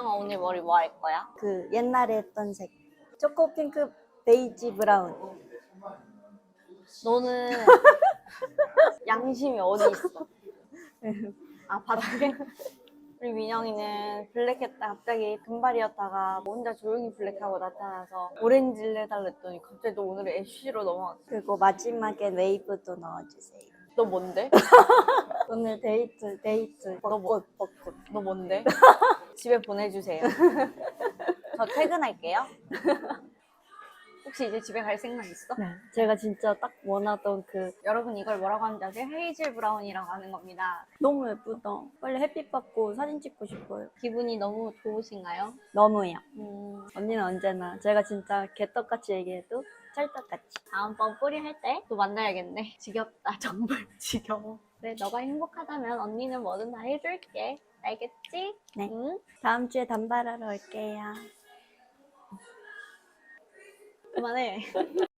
민영아 오늘 머리 뭐 할 거야? 그 옛날에 했던 색. 초코 핑크 베이지 브라운. 너는 양심이 어디 있어? 아 바닥에? 우리 민영이는 블랙했다 갑자기 금발이었다가 혼자 조용히 블랙하고 나타나서 오렌지를 해달랬더니 갑자기 또 오늘 애쉬로 넘어갔어 그리고 마지막엔 웨이브도 넣어주세요. 너 뭔데? 오늘 데이트 데이트 벚꽃 벚꽃. 너 뭔데? 집에 보내주세요 저 퇴근할게요 혹시 이제 집에 갈 생각 있어? 네. 제가 진짜 딱 원하던 그 여러분 이걸 뭐라고 하는지 아세요? 헤이즐 브라운이라고 하는 겁니다 너무 예쁘다. 빨리 햇빛 받고 사진 찍고 싶어요. 기분이 너무 좋으신가요? 너무요. 음, 언니는 언제나 제가 진짜 개떡같이 얘기해도 찰떡같이. 다음번 뿌리 할 때 또 만나야겠네. 지겹다, 정말 지겨워. 그래, 너가 행복하다면 언니는 뭐든 다 해줄게. 알겠지? 네. 응? 다음 주에 단발하러 올게요. 그만해.